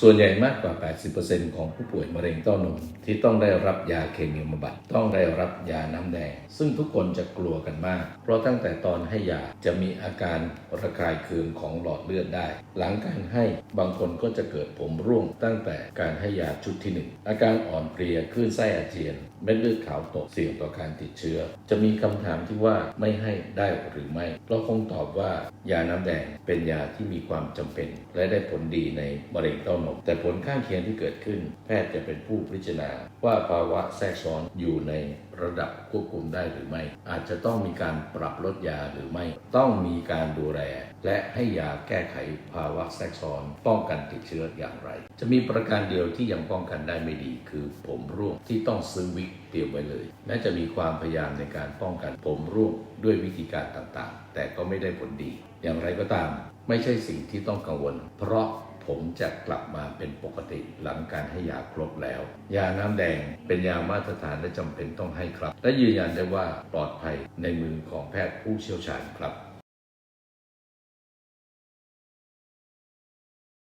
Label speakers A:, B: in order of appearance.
A: ส่วนใหญ่มากกว่า 80%ของผู้ป่วยมะเร็งเต้านมที่ต้องได้รับยาเคมีบำบัดต้องได้รับยาน้ำแดง ซึ่งทุกคนจะกลัวกันมาก เพราะตั้งแต่ตอนให้ยาจะมีอาการระคายเคืองของหลอดเลือดได้ หลังการให้บางคนก็จะเกิดผมร่วงตั้งแต่การให้ยาชุดที่หนึ่งอาการอ่อนเพลียคลื่นไส้อาเจียนเม็ดเลือดขาวตกเสี่ยงต่อการติดเชื้อ จะมีคำถามที่ว่าไม่ให้ได้หรือไม่ เราคงตอบว่ายาน้ำแดงเป็นยาที่มีความจำเป็น และได้ผลดีในมะเร็งเต้านมแต่ผลข้างเคียงที่เกิดขึ้น แพทย์จะเป็นผู้พิจารณา ว่าภาวะแทรกซ้อนอยู่ในระดับควบคุมได้หรือไม่ อาจจะต้องมีการปรับลดยาหรือไม่ ต้องมีการดูแล และให้ยาแก้ไขภาวะแทรกซ้อนป้องกันติดเชื้ออย่างไร จะมีประการเดียวที่ยังป้องกันได้ไม่ดี คือผมร่วงที่ต้องซื้อวิกเตรียมไว้เลยแม้จะมีความพยายามในการป้องกันผมร่วงด้วยวิธีการต่างๆ แต่ก็ไม่ได้ผลดี อย่างไรก็ตาม ไม่ใช่สิ่งที่ต้องกังวล เพราะ ผมจะกลับมาเป็นปกติหลังการให้ยาครบแล้ว ยาน้ำแดงเป็นยามาตรฐานและจำเป็นต้องให้ครับ และยืนยันได้ว่าปลอดภัยในมือของแพทย์ผู้เชี่ยวชาญครับ